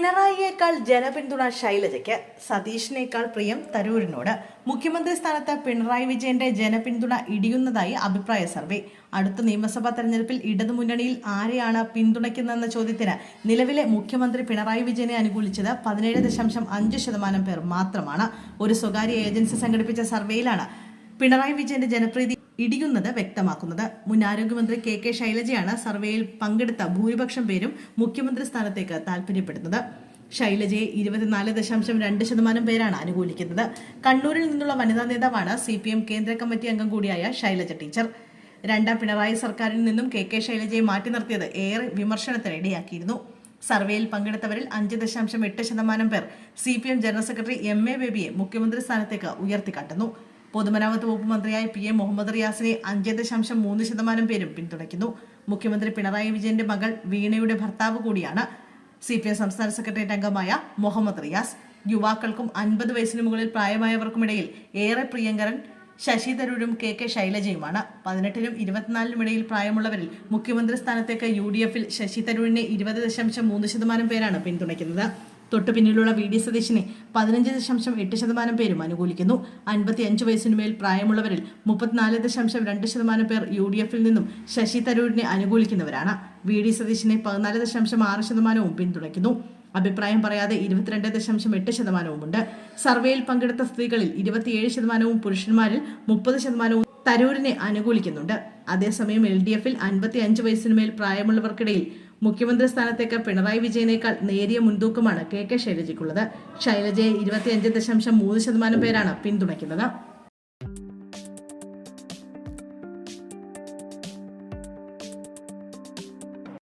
പിണറായിയേക്കാൾ ജനപിന്തുണ ശൈലജയ്ക്ക് സതീഷിനേക്കാൾ പ്രിയം തരൂരിനോട്. മുഖ്യമന്ത്രി സ്ഥാനത്ത് പിണറായി വിജയന്റെ ജനപിന്തുണ ഇടിയുന്നതായി അഭിപ്രായ സർവേ. അടുത്ത നിയമസഭാ തെരഞ്ഞെടുപ്പിൽ ഇടതുമുന്നണിയിൽ ആരെയാണ് പിന്തുണയ്ക്കുന്നതെന്ന ചോദ്യത്തിന് നിലവിലെ മുഖ്യമന്ത്രി പിണറായി വിജയനെ അനുകൂലിച്ചത് പതിനേഴ് ദശാംശം അഞ്ച് ശതമാനം പേർ മാത്രമാണ്. ഒരു സ്വകാര്യ ഏജൻസി സംഘടിപ്പിച്ച സർവേയിലാണ് പിണറായി വിജയന്റെ ജനപ്രീതി ഇടിയുന്നത് വ്യക്തമാക്കുന്നത്. മുൻ ആരോഗ്യമന്ത്രി കെ കെ ശൈലജയാണ് സർവേയിൽ പങ്കെടുത്ത ഭൂരിപക്ഷം പേരും മുഖ്യമന്ത്രി സ്ഥാനത്തേക്ക് താൽപര്യപ്പെടുന്നത് ശൈലജയെ ഇരുപത്തിനാല് ദശാംശം രണ്ട് ശതമാനം പേരാണ് അനുകൂലിക്കുന്നത്. കണ്ണൂരിൽ നിന്നുള്ള വനിതാ നേതാവാണ് സി പി എം കേന്ദ്ര കമ്മിറ്റി അംഗം കൂടിയായ ശൈലജ ടീച്ചർ. രണ്ടാം പിണറായി സർക്കാരിൽ നിന്നും കെ കെ ശൈലജയെ മാറ്റി നിർത്തിയത് ഏറെ വിമർശനത്തിന് ഇടയാക്കിയിരുന്നു സർവേയിൽ പങ്കെടുത്തവരിൽ അഞ്ച് ദശാംശം എട്ട് ശതമാനം പേർ C P M general secretary M A ബേബിയെ മുഖ്യമന്ത്രി സ്ഥാനത്തേക്ക് ഉയർത്തിക്കാട്ടുന്നു. പൊതുമരാമത്ത് വകുപ്പ് മന്ത്രിയായ പി എ മുഹമ്മദ് റിയാസിനെ അഞ്ച് ദശാംശം മൂന്ന് ശതമാനം പേരും പിന്തുണയ്ക്കുന്നു. മുഖ്യമന്ത്രി പിണറായി വിജയന്റെ മകൾ വീണയുടെ ഭർത്താവ് കൂടിയാണ് സി പി എം സംസ്ഥാന സെക്രട്ടേറിയറ്റ് അംഗമായ മുഹമ്മദ് റിയാസ്. യുവാക്കൾക്കും അൻപത് വയസ്സിന് മുകളിൽ പ്രായമായവർക്കുമിടയിൽ ഏറെ പ്രിയങ്കരൻ ശശി തരൂരും കെ കെ ശൈലജയുമാണ്. പതിനെട്ടിനും ഇരുപത്തിനാലിനും ഇടയിൽ പ്രായമുള്ളവരിൽ മുഖ്യമന്ത്രി സ്ഥാനത്തേക്ക് യു ഡി എഫിൽ ശശി തരൂരിനെ ഇരുപത് ദശാംശം മൂന്ന് ശതമാനം പേരാണ് പിന്തുണയ്ക്കുന്നത്. തൊട്ടു പിന്നിലുള്ള വി ഡി സതീശിനെ പതിനഞ്ച് ദശാംശം എട്ട് ശതമാനം പേരും അനുകൂലിക്കുന്നു. അൻപത്തി അഞ്ച് വയസ്സിനു മേൽ പ്രായമുള്ളവരിൽ മുപ്പത്തിനാല് ദശാംശം രണ്ട് ശതമാനം പേർ യു ഡി എഫിൽ നിന്നും ശശി തരൂരിനെ അനുകൂലിക്കുന്നവരാണ്. വി ഡി സതീശിനെ പതിനാല് ദശാംശം ആറ് ശതമാനവും പിന്തുണയ്ക്കുന്നു. അഭിപ്രായം പറയാതെ ഇരുപത്തിരണ്ട് ദശാംശം എട്ട് ശതമാനവുമുണ്ട്. സർവേയിൽ പങ്കെടുത്ത സ്ത്രീകളിൽ ഇരുപത്തിയേഴ് ശതമാനവും പുരുഷന്മാരിൽ മുപ്പത് ശതമാനവും തരൂരിനെ അനുകൂലിക്കുന്നുണ്ട്. അതേസമയം എൽ ഡി എഫിൽ അൻപത്തി അഞ്ച് വയസ്സിനു മേൽ പ്രായമുള്ളവർക്കിടയിൽ മുഖ്യമന്ത്രി സ്ഥാനത്തേക്ക് പിണറായി വിജയനേക്കാൾ നേരിയ മുൻതൂക്കമാണ് കെ കെ ശൈലജയ്ക്കുള്ളത്. ശൈലജയെ ഇരുപത്തിയഞ്ച് ദശാംശം മൂന്ന് ശതമാനം പേരാണ് പിന്തുണയ്ക്കുന്നത്.